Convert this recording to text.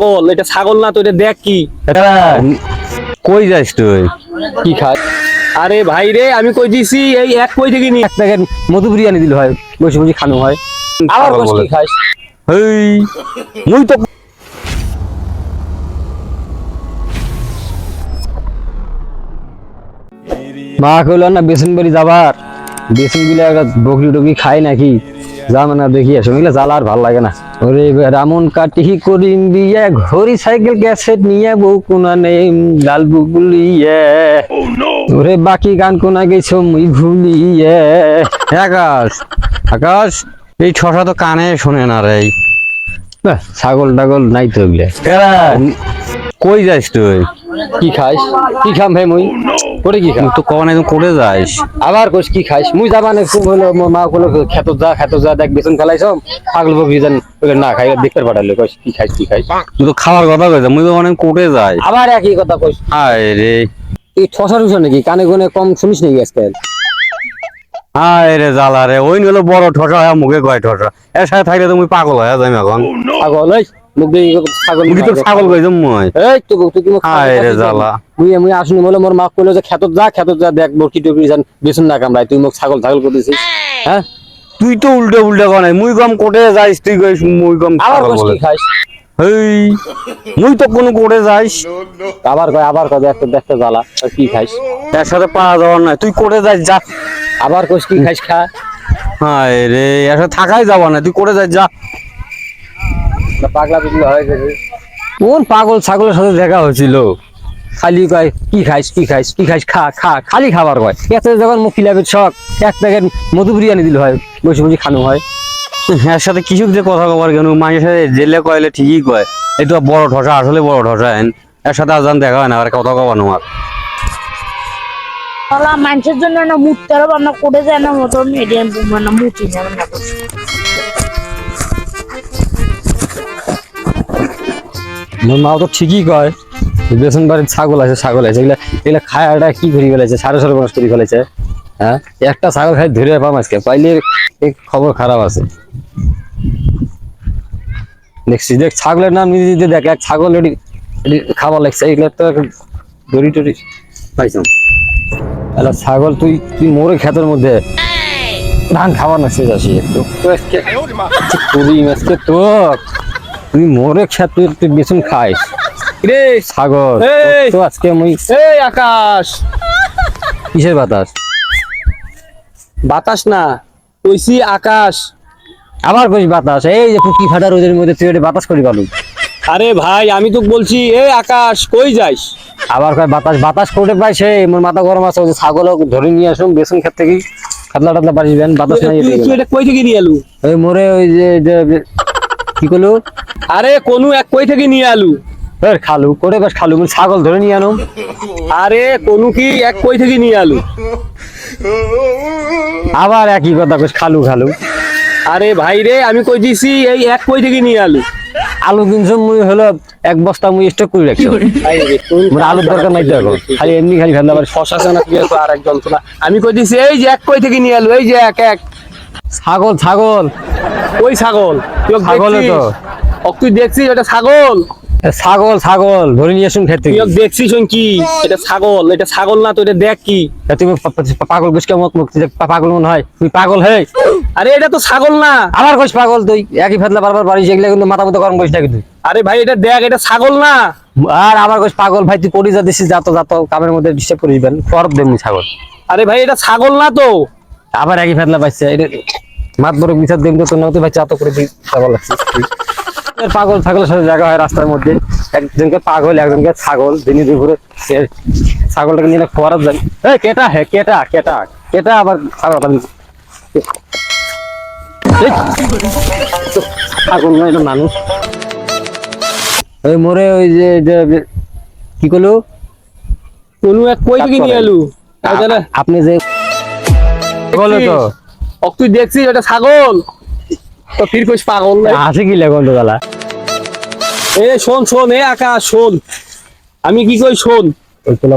বল এটা ছাগল না তো এটা দেখ কি। কই যাস তুই? কি খায় আরে ভাই রে আমি কই দিছি এই এক কই থেকে নি এক প্যাকেট মধু বিরিয়ানি দিল হয় বসে বসে খানো হয়। আবার কস কি খাইস হেই মুই তো মা কইল না বেসন বাড়ি যাবার। বেসনগুলো একটা বকরি টকরি খায় নাকি? যা মানে দেখি আসো এগুলো জ্বালা আর ভালো লাগে না। ওরে রামন কাটি করিম দিয়ে ঘড়ি সাইকেল ক্যাসেট নিয়ে বউ কোনা নেই লাল বুগুলিয়ে ওরে বাকি গান কোনা গেছো মুই ভুলিয়ে। আকাশ আকাশ এই ছটা তো কানে শোনে না রে। ছাগল টাগল নাই তো ওগুলো কই যাস তুই? কি খাইস? কি খাম ভাই মুই? করে কি খাম? তো কখন একদম করে যাস আবার কস কি খাইস? মুই যাবা না খুব হলো মোর মা কইলো খেত যা খেত যা দেখ বেসন ফেলাইছম পাগল বকরি জান না খাই দেখতে পাঠালে কস কি খাইস কি খাইস তুই তো খাওয়ার কথা কইছ মুই তো অনেক কোটে যাই। আবার একই কথা কইস। হায় রে। এই ঠসা টুসা নাকি? কানে গনে কম শুনিস নাকি আজকাল? হায় রে জ্বালা রে ওই নিলো বড় ঠসা হয় মুখে কয় ঠসা। এর সাথে থাকলে তুমি পাগল হয়ে যাই এখন। পাগল দিয়ে ছাগল মই? এই তো তুই কি মুখ রে জ্বালা। মুই মুই আসুনি বলে মোর মা কইলো যে খেতত যা খেতত যা দেখ বরকি টুকরি জান বেসন না কামড়াই তুই মুখ ছাগল ছাগল করতেছিস। হ্যাঁ? তুই তো উল্টে উল্টে কনে মুই কম কোটে যাইস তুই কইস মুই কম আবার কি খাইস। হেই মুই তো কোনো কোটে যাইস। আবার কয় আবার কয় দেখতে দেখতে কয় কি খাইস। এর সাথে পাওয়া যাওয়ার নাই। তুই কোটে যাইস যা। আবার কি খাইস খা। হায় রে থাকাই যাবা না। তুই কোটে যাইস যা। না পাগলা পিগলা হয়ে গেছে। কোন পাগল ছাগলের সাথে দেখা হয়েছিল? খালি কয় কি খাইস কি খাইস কি খাইস খা খা খালি খাবার কয়। এত যখন মুখ খিলাবে শখ এক প্যাকেট মধু বিরিয়ানি দিল হয় বসে বসে খানো হয়। এর সাথে কিছু যে কথা কবার কেন মায়ের সাথে জেলে কয়লে ঠিকই কয়। এটা বড় ঠসা আসলে বড় ঠসা হেন। এর সাথে আজান দেখা হয় না আর কথা কবার আমার শালা মানুষের জন্য না মুততে হবে আমরা করে যায় না মতো মিডিয়াম মানে মুচি যাবে না মাও তো ঠিকই কয় বেসন বাড়ির ছাগল আছে ছাগল আছে। এগুলা এগুলা খায় আটা কি করে ফেলেছে? সাড়ে মানুষ করে ফেলেছে। হ্যাঁ? একটা ছাগল খাই ধরে পাম আজকে। পাইলে খবর খারাপ আছে। দেখছি দেখ ছাগলের নাম নিজে দেখ এক ছাগল খাবার লাগছে। এগুলো তো দড়ি টড়ি পাইছাম। এলা ছাগল তুই তুই মোরে ক্ষেতের মধ্যে ধান খাবার না শেষ আসি একটু করি আজকে তো তুই মোরে ক্ষেত তুই বেসন খাইস। রে। এই! তো আজকে মুই এই আকাশ। কিসের বাতাস? বাতাস না কইছি আকাশ। আবার কইস বাতাস? এই যে পুকি ফাটা রোদের মধ্যে তুই এটা বাতাস করি পালু আরে ভাই আমি তো বলছি এই আকাশ কই যাইস? আবার কয় বাতাস বাতাস করে পাই সে মোর মাথা গরম আছে ওই ছাগল ধরে নিয়ে আসুন বেসন খেত থেকে। খাতলা টাতলা বাড়ি যাবেন বাতাস নাই তুই তুই এটা কই থেকে নিয়ে আলু ওই মোরে ওই যে কি করল আরে কোনু এক কই থেকে নিয়ে আলু? এর খালু করে বাস খালু? ছাগল ধরে নিয়ে আনো আরে কোনু কি এক কই থেকে নিয়ে আলু? আবার একই কথা কইস খালু খালু। আরে ভাই রে আমি কই দিছি এই এক কই থেকে নিয়ে আলু? আলু কিনছো মুই হলো এক বস্তা মুই স্টক করে রাখছি। মোর আলুর দরকার নাই তো এখন। খালি এমনি খালি ফেলতে পারি শশা চানা কি আছে আর এক যন্ত্রণা আমি কই দিছি এই যে এক কই থেকে নিয়ে আলু এই যে এক এক। ছাগল ছাগল। ওই ছাগল? ছাগলে তো। তুই দেখছিস এটা ছাগল? ছাগল ছাগল ধরে নিয়ে আসুন খেতে। দেখছিস ওই কি? এটা ছাগল এটা ছাগল না তো এটা দেখ কি। তুমি পাগল গুসকে মত মুখ পাগল মনে হয়। তুই পাগল হে আরে এটা তো ছাগল না। আবার কইস পাগল তুই। একই ফেতলা বারবার বাড়ি যেগুলো কিন্তু মাথা মতো গরম না কিন্তু আরে ভাই এটা দেখ এটা ছাগল না। আর আবার কইস পাগল ভাই তুই পড়ি যা দিছিস যাত যাত কামের মধ্যে ডিস্টার্ব করিস বেন ফরব দেমনি ছাগল। আরে ভাই এটা ছাগল না তো। আবার একই ফেতলা পাইছে। এটা মাত বড় বিচার দেম তো নতুন ভাই চাতো করে দিই তুই। এর পাগল ছাগলের সাথে জায়গা হয় রাস্তার মধ্যে। একজনকে পাগল একজনকে ছাগল দিনে দুপুরে ছাগলটাকে নিয়ে খোয়ার যান এই কেটা হে কেটা কেটা কেটা আবার ছাগল ছাগল নয় এটা মানুষ। ওই মোরে ওই যে কি করল? কোনু এক কই থেকে নিয়ে না, আপনি যে বলো তো। তুই দেখছিস এটা ছাগল? তো ফির কইস পাগল আছে কি লেখন তো এ শোন শোন এ আকাশ শোন। আমি কি কই শোন? ওই তোলা